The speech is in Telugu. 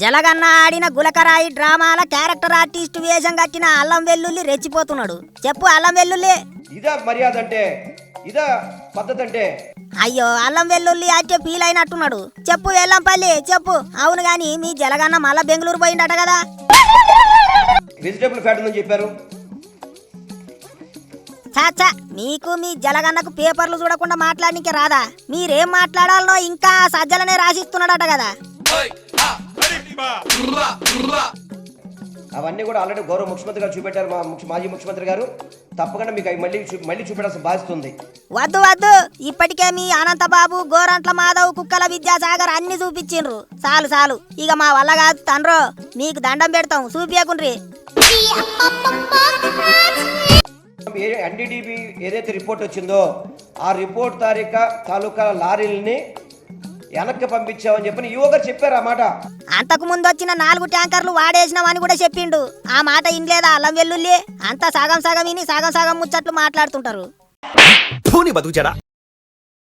జలగన్న ఆడిన గులకరాయి డ్రామాల క్యారెక్టర్ ఆర్టిస్ట్ వేషం కట్టిన అల్లం వెల్లుల్లి రెచ్చిపోతున్నాడు. చెప్పు అల్లం వెల్లుల్లి. ఇదా మర్యాద అంటే ఇదా పద్ధతి అంటే? అయ్యో అల్లం వెల్లుల్లి అంటే ఫీల్ అయినట్టున్నాడు చెప్పు వెల్లంపల్లి చెప్పు. అవును గాని మీ జలగన్న మళ్ళా బెంగళూరు పోయిందట కదా. వెజిటేబుల్ ఫ్యాట్ ఉందని చెప్పారు. చాచా మీకు మీ జలగన్నకు పేపర్లు చూడకుండా మాట్లాడనికే రాదా? మీరేం మాట్లాడాలనో ఇంకా సజ్జలనే రాసిస్తున్నాడట కదా. అవన్నీ కూడా ఆల్రెడీ గౌరవ ముఖ్యమంత్రి గారు చూపెట్టారు మా ముఖ్య- మాజీ ముఖ్యమంత్రి గారు. తప్పకుండా మీకు అవి మళ్ళీ చూ- మళ్ళీ చూపెట్టాల్సిన బాధ్యత ఉంది. వద్దు వద్దు. ఇప్పటికే మీ అనంతబాబు గోరంట్ల మాధవ్ కుక్కల విద్యాసాగర్ అన్ని చూపించిండ్రు. చాలు చాలు. ఇక మా వల్ల కాదు తండ్రో. మీకు దండం పెడతాం. చూపియకుండ్రి. ఎన్డీడీబీ ఏదైతే రిపోర్ట్ వచ్చిందో ఆ రిపోర్ట్ తారీఖు తాలూకా లారీలని వెనక్కి పంపించామని చెప్పని యువ గారు చెప్పారు ఆ మాట. అంతకు ముందు వచ్చిన నాలుగు ట్యాంకర్లు వాడేసినామని కూడా చెప్పిండు. ఆ మాట ఇన్లేదా అల్లం వెల్లుల్లి? అంతా సగం సగం విని సగం సగం ముచ్చట్లు మాట్లాడుతుంటారు.